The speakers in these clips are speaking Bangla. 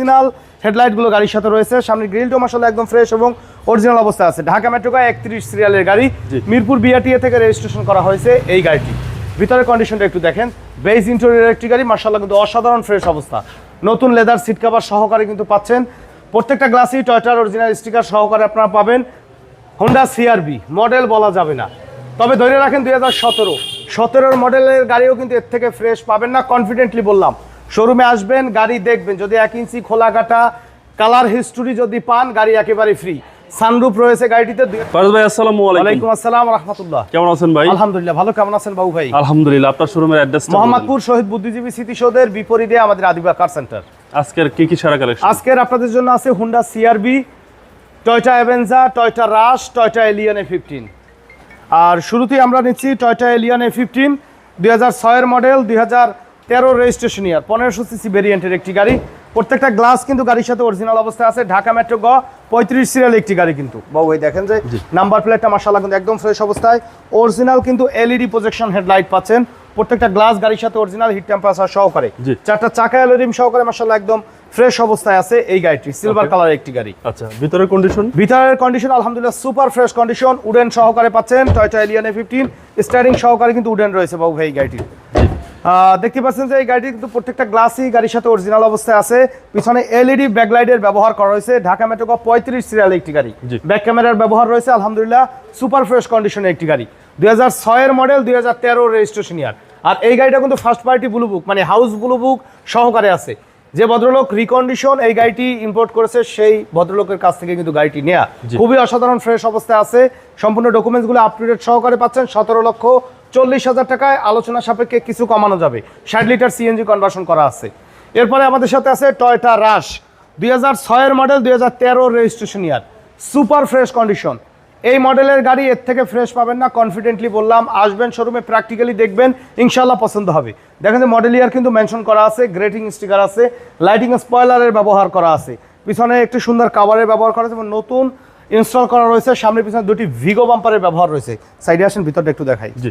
অরিজিনাল হেডলাইটগুলো গাড়ির সাথে রয়েছে। সামনে গ্রিলটো মাসাল্লাহ একদম ফ্রেশ এবং অরিজিনাল অবস্থায় আছে। ঢাকা মেট্রোকা একত্রিশ সিরিয়ালের গাড়ি। মিরপুর বিআরটিএ থেকে রেজিস্ট্রেশন করা হয়েছে এই গাড়িটি। ভিতরের কন্ডিশনটা একটু দেখেন। বেস ইন্টেরিয়র একটি গাড়ি মার্শাল্লাহ কিন্তু অসাধারণ ফ্রেশ অবস্থা। নতুন লেদার সিট কাভার সহকারে কিন্তু পাচ্ছেন। প্রত্যেকটা গ্লাসই টয়টার অরিজিনাল স্টিকার সহকারে আপনারা পাবেন। হোন্ডা সিআরবি মডেল বলা যাবে না। তবে ধরে রাখেন দুই হাজার সতেরো। সতেরোর মডেলের গাড়িও কিন্তু এর থেকে ফ্রেশ পাবেন না কনফিডেন্টলি বললাম। শোরুমে আসবেন গাড়ি দেখবেন। যদি এক ইঞ্চি খোলা কাটা কালার হিস্টোরি যদি পান গাড়ি একেবারে ফ্রি সানরুপ রয়েছে গাড়িটিতে। দুই- ভাই আসসালামু আলাইকুম। ওয়ালাইকুম আসসালাম রহমতুল্লাহ। কেমন আছেন ভাই? আলহামদুলিল্লাহ ভালো। কেমন আছেন বাবু ভাই? আলহামদুলিল্লাহ আপনার শোরুমের অ্যাড্রেস মোহাম্মদপুর শহীদ বুদ্ধিজীবী স্মৃতিসৌধের বিপরীতে আমাদের আদিবা কার সেন্টার আজকের কি কি সারা কালেকশন আজকের আপনাদের জন্য আছে Honda C R V Toyota Avanza Toyota Rush Toyota Allion A fifteen আর শুরুতেই আমরা নিচ্ছি টয়টা এলিয়ন এ ফিফটিন দুই হাজার ছয়ের মডেল দুই হাজার তেরো রেজিস্ট্রেশন ইয়ার পনেরোশো সিসি ভেরিয়েন্টের একটি গাড়ি। প্রত্যেকটা গ্লাস কিন্তু গাড়ির সাথে অরিজিনাল অবস্থায় আছে। ঢাকা মেট্রো গ পঁয়ত্রিশ সিরিয়াল একটি গাড়ি কিন্তু। বাবু দেখেন যে নাম্বার প্লেটটা মাসাল্লাহ কিন্তু একদম ফ্রেশ অবস্থায়। অরিজিনাল কিন্তু এলইডি প্রজেকশন হেডলাইট পাচ্ছেন। প্রত্যেকটা গ্লাস গাড়ির সাথে অরিজিনাল হিট টেম্পারেচার সহকারে। চারটা চাকা এলইডিম সহকারে মাসাল্লাহ একদম ফ্রেশ অবস্থায় আছে এই গাড়িটি সিলভার. কালার একটি গাড়ি। আচ্ছা ভিতরের কন্ডিশন ভিতরের কন্ডিশন আলহামদুলিল্লাহ সুপার ফ্রেশ কন্ডিশন উডেন সহকারে পাচ্ছেন Toyota Allion A fifteen steering সহকারে কিন্তু উডেন রয়েছে বাবু ভাই গাড়িটির। আহ, দেখতে পাচ্ছেন যে এই গাড়িটি কিন্তু প্রত্যেকটা গ্লাসই গাড়ির সাথে অরিজিনাল অবস্থায় আছে। পিছনে এলইডি ব্যাকলাইটের ব্যবহার করা হয়েছে। ঢাকা মেট্রো পঁয়ত্রিশ সিরিয়াল একটি গাড়ি। ব্যাক ক্যামেরার ব্যবহার রয়েছে আলহামদুলিল্লাহ সুপার ফ্রেশ কন্ডিশনের একটি গাড়ি। দুই হাজার ছয়ের মডেল দুই হাজার তেরো রেজিস্ট্রেশন ইয়ার আর এই গাড়িটা কিন্তু ফার্স্ট পার্টি ব্লু বুক মানে হাউস ব্লু বুক সহকারে আছে। যে ভদ্রলোক রিকন্ডিশন এই গাড়িটি ইম্পোর্ট করেছে সেই ভদ্রলোকের কাছ থেকে কিন্তু গাড়িটি নেওয়া জি। খুবই অসাধারণ ফ্রেশ অবস্থায় আছে। সম্পূর্ণ ডকুমেন্টসগুলো আপ টু ডেট সহকারে পাচ্ছেন সতেরো লক্ষ চল্লিশ হাজার টাকায় আলোচনা সাপেক্ষে কিছু কমানো যাবে। ষাট লিটার সিএনজি কনভার্সন করা আছে। এরপরে আমাদের সাথে আছে টয়টা রাশ দুই হাজার ছয়ের মডেল দুই হাজার তেরো registration year super fresh condition এই মডেলের গাড়ি এর থেকে ফ্রেশ পাবেন না কনফিডেন্টলি বললাম। আসবেন শোরুমে প্র্যাকটিক্যালি দেখবেন ইনশাল্লাহ পছন্দ হবে। দেখেন যে মডেল ইয়ার কিন্তু মেনশন করা আছে গ্রেটিং স্টিকার আছে লাইটিং স্পয়লারের ব্যবহার করা আছে। পিছনে একটি সুন্দর কাভারের ব্যবহার করা আছে এবং নতুন ইনস্টল করা রয়েছে। সামনে পিছনে দুটি ভিগো বাম্পারের ব্যবহার রয়েছে। সাইডে আসেন, ভিতরটা একটু দেখাই। জি।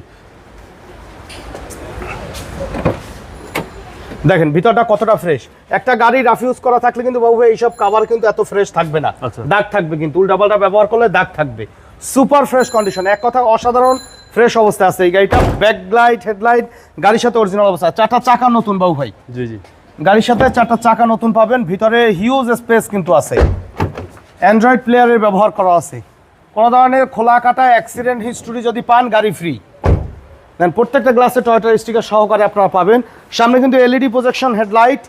দেখেন ভিতরটা কতটা ফ্রেশ একটা গাড়ি রাফিউজ করা থাকলে কিন্তু বাবু ভাই এইসব কাভার কিন্তু এত ফ্রেশ থাকবে না। আচ্ছা। দাগ থাকবে কিন্তু উল্টাপাল্টা ব্যবহার করলে দাগ থাকবে। সুপার ফ্রেশ কন্ডিশন এক কথা অসাধারণ ফ্রেশ অবস্থা আছে এই গাড়িটা। ব্যাকলাইট হেডলাইট গাড়ির সাথে অরিজিনাল অবস্থা। চারটা চাকা নতুন বাবু ভাই। জি জি। গাড়ির সাথে চারটা চাকা নতুন পাবেন ভিতরে হিউজ স্পেস কিন্তু আছে। অ্যান্ড্রয়েড প্লেয়ারের ব্যবহার করা আছে। কোনো ধরনের খোলা কাটা অ্যাক্সিডেন্ট হিস্টোরি যদি পান গাড়ি ফ্রি দেন প্রত্যেকটা গ্লাসে টয়টার স্টিকার সহকারে আপনারা পাবেন। সামনে কিন্তু এলইডি প্রজেকশন হেডলাইট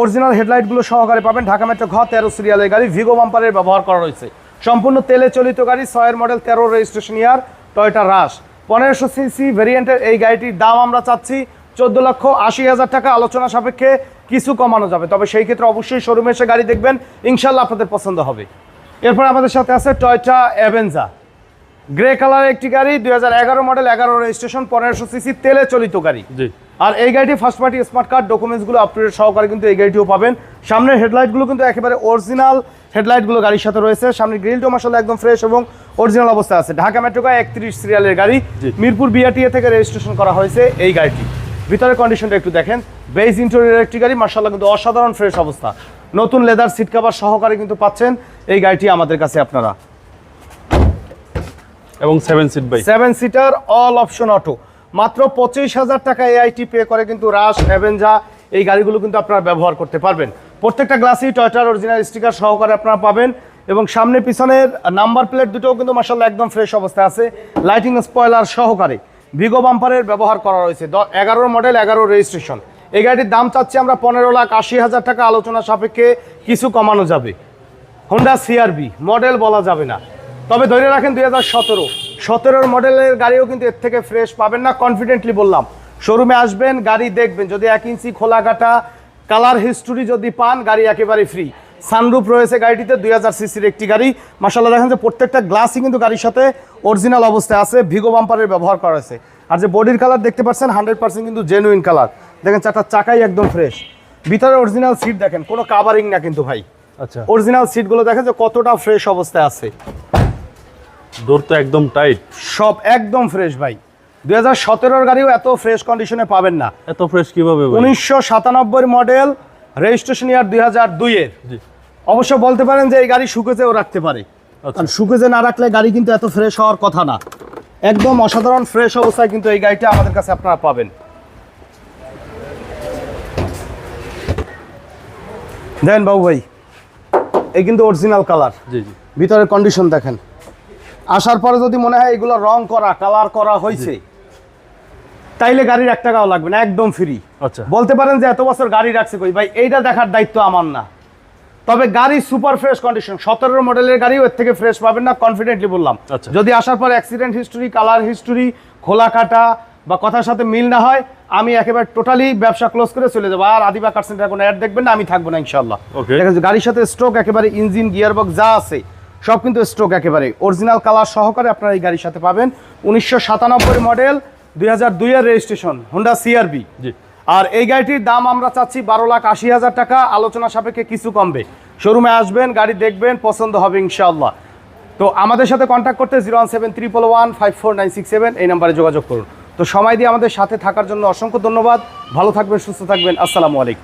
অরিজিনাল হেডলাইটগুলো সহকারে পাবেন। ঢাকা মেট্রো ঘ, তেরো সিরিয়ালের গাড়ি ভিগো বাম্পারের ব্যবহার করা রয়েছে। সম্পূর্ণ তেলে চলিত গাড়ি, ছয়ের মডেল তেরো রেজিস্ট্রেশন ইয়ার টয়টা রাশ পনেরোশো সিসি ভেরিয়েন্টের এই গাড়িটির দাম আমরা চাচ্ছি চোদ্দ লক্ষ আশি হাজার টাকা। আলোচনা সাপেক্ষে কিছু কমানো যাবে। তবে সেই ক্ষেত্রে অবশ্যই শোরুমে এসে গাড়ি দেখবেন। ইনশাল্লাহ আপনাদের পছন্দ হবে। এরপর আমাদের সাথে আছে টয়টা অ্যাভেঞ্জা গ্রে কালার একটি গাড়ি দু হাজার এগারো মডেল এগারো রেজিস্ট্রেশন পনেরোশো সিসি তেলে চলিত গাড়ি। আর এই গাড়িটি ফার্স্ট পার্টি স্মার্ট কার্ড ডকুমেন্টসগুলো আপডেট সহকারে কিন্তু এই গাড়িটিও পাবেন। সামনের হেডলাইটগুলো কিন্তু একেবারে অরিজিনাল হেডলাইটগুলো গাড়ির সাথে রয়েছে। সামনের গ্রিলটো মাসাল্লাহ একদম ফ্রেশ এবং অরিজিনাল অবস্থায় আছে। ঢাকা মেট্রোকা একত্রিশ সিরিয়ালের গাড়ি। মিরপুর বিআরটিএ থেকে রেজিস্ট্রেশন করা হয়েছে এই গাড়িটি। ভিতরের কন্ডিশনটা একটু দেখেন। বেস ইন্টেরিয়র একটি গাড়ি মার্শাল্লাহ কিন্তু অসাধারণ ফ্রেশ অবস্থা। নতুন লেদার সিট কাভার সহকারে কিন্তু পাচ্ছেন। এই গাড়িটি আমাদের কাছে আপনারা। এবং seven seat by seven seater all option auto মাত্র পঁচিশ হাজার টাকা এআইটি পে করে কিন্তু রাশ অ্যাভেঞ্জা এই গাড়িগুলো কিন্তু আপনারা ব্যবহার করতে পারবেন। প্রত্যেকটা গ্লাসই টয়টার অরিজিনাল স্টিকার সহকারে আপনারা পাবেন এবং সামনে পিছনের নাম্বার প্লেট দুটোও কিন্তু মাসাল্লাহ একদম ফ্রেশ অবস্থায় আছে। লাইটিং স্পয়লার সহকারে। ভিগো বাম্পারের ব্যবহার করা রয়েছে। এগারো মডেল এগারো রেজিস্ট্রেশন এই গাড়িটির দাম চাচ্ছি আমরা পনেরো লাখ আশি হাজার টাকা। আলোচনা সাপেক্ষে কিছু কমানো যাবে। হোন্ডা সিআরবি মডেল বলা যাবে না। তবে ধরে রাখেন দুই হাজার সতেরো। সতেরোর মডেলের গাড়িও কিন্তু এর থেকে ফ্রেশ পাবেন না কনফিডেন্টলি বললাম। শোরুমে আসবেন গাড়ি দেখবেন। যদি এক ইঞ্চি খোলা কাটা কালার হিস্টোরি যদি পান গাড়ি একেবারে ফ্রি সানরুফ রয়েছে গাড়িটিতে দুই হাজার সিসির একটি গাড়ি। মাসাল্লাহ দেখেন যে প্রত্যেকটা গ্লাসই কিন্তু গাড়ির সাথে অরিজিনাল অবস্থায় আছে ভিগো বাম্পারের ব্যবহার করা হয়েছে। আর যে বডির কালার দেখতে পাচ্ছেন হান্ড্রেড পার্সেন্ট কিন্তু জেনুইন কালার দেখেন চারটা চাকাই একদম ফ্রেশ ভিতরে অরিজিনাল সিট দেখেন কোনো কাভারিং না কিন্তু ভাই। আচ্ছা। অরিজিনাল সিটগুলো দেখেন যে কতটা ফ্রেশ অবস্থায় আছে। ডোর তো একদম টাইট। সব একদম ফ্রেশ ভাই। দুই হাজার সতেরোর গাড়িও এত ফ্রেশ কন্ডিশনে পাবেন না। এত ফ্রেশ কীভাবে উনিশশো সাতানব্বই মডেল রেজিস্ট্রেশন ইয়ার দুই হাজার দুইয়ের। অবশ্য বলতে পারেন যে এই গাড়ি শুকেজেও রাখতে পারে। আচ্ছা। কারণ শুকেজে না রাখলে গাড়ি কিন্তু এত ফ্রেশ হওয়ার কথা না। একদম অসাধারণ ফ্রেশ অবস্থায় কিন্তু এই গাড়িটা আমাদের কাছে আপনারা পাবেন। দেন বাবু ভাই এই কিন্তু অরিজিনাল কালার জি জি। ভিতরের কন্ডিশন দেখেন। আসার পরে যদি মনে হয় এগুলো রং করা কালার করা হয়েছে তাইলে গাড়ির এক টাকাও লাগবে না একদম ফ্রি আচ্ছা। বলতে পারেন যে এত বছর গাড়ি রাখছে কই? ভাই এইটা দেখার দায়িত্ব আমার না। তবে গাড়ি সুপার ফ্রেশ কন্ডিশন সতেরো মডেলের গাড়ি ওর থেকে ফ্রেশ পাবেন না কনফিডেন্টলি বললাম। আচ্ছা। যদি আসার পর অ্যাক্সিডেন্ট হিস্টোরি কালার হিস্টোরি খোলা কাটা বা কথার সাথে মিল না হয় আমি একেবারে টোটালি ব্যবসা ক্লোজ করে চলে যাব। আর আদিবা কার সেন্টার কোনো অ্যাড দেখবেন না আমি থাকব না ইনশাল্লাহ গাড়ির সাথে স্ট্রোক একেবারে ইঞ্জিন গিয়ারবক্স যা আছে সব কিন্তু স্ট্রোক একেবারে অরিজিনাল কালার সহকারে আপনারা এই গাড়ির সাথে পাবেন। উনিশশো সাতানব্বই মডেল দুই হাজার দুইয়ের রেজিস্ট্রেশন হোন্ডা সিআরবি জি। আর এই গাড়িটির দাম আমরা চাচ্ছি বারো লাখ আশি হাজার টাকা। আলোচনা সাপেক্ষে কিছু কমবে। শোরুমে আসবেন গাড়ি দেখবেন পছন্দ হবে ইনশাআল্লাহ। তো আমাদের সাথে কন্ট্যাক্ট করতে zero one seven triple one five four nine six seven এই নাম্বারে যোগাযোগ করুন। তো সময় দিয়ে আমাদের সাথে থাকার জন্য অসংখ্য ধন্যবাদ। ভালো থাকবেন সুস্থ থাকবেন। আসসালামু আলাইকুম।